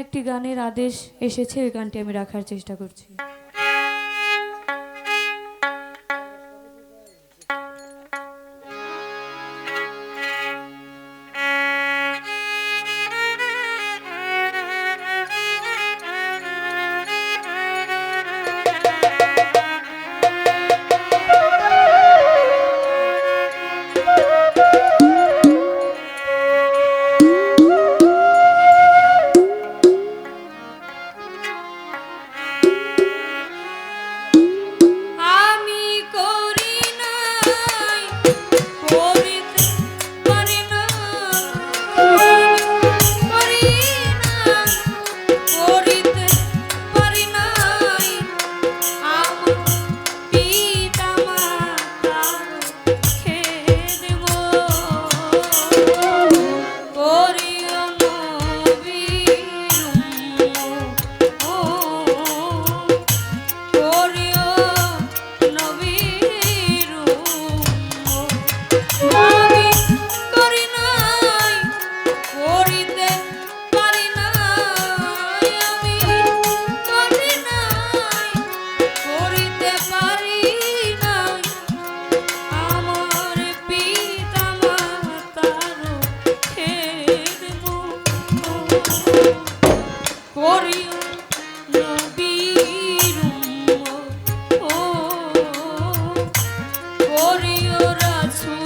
একটি গানের আদেশ এসেছে ওই গানটি আমি রাখার চেষ্টা করছি। That's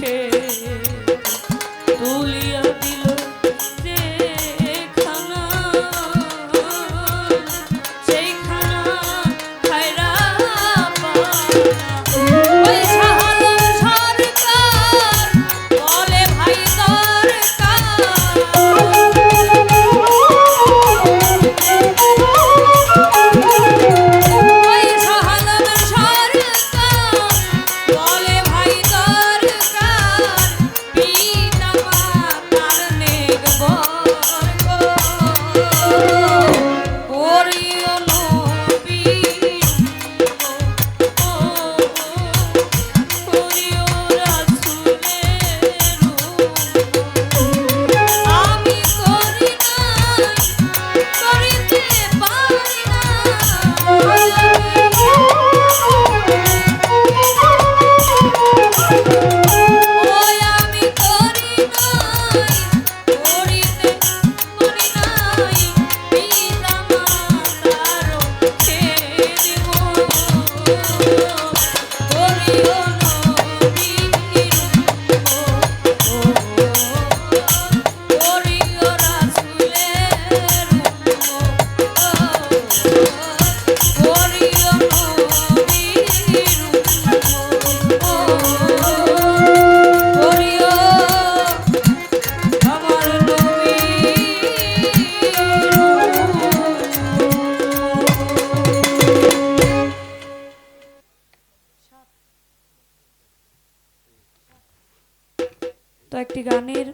একটি গানের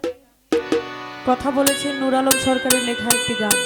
কথা বলেছেন নুরালম সরকারের লেখা একটি গান।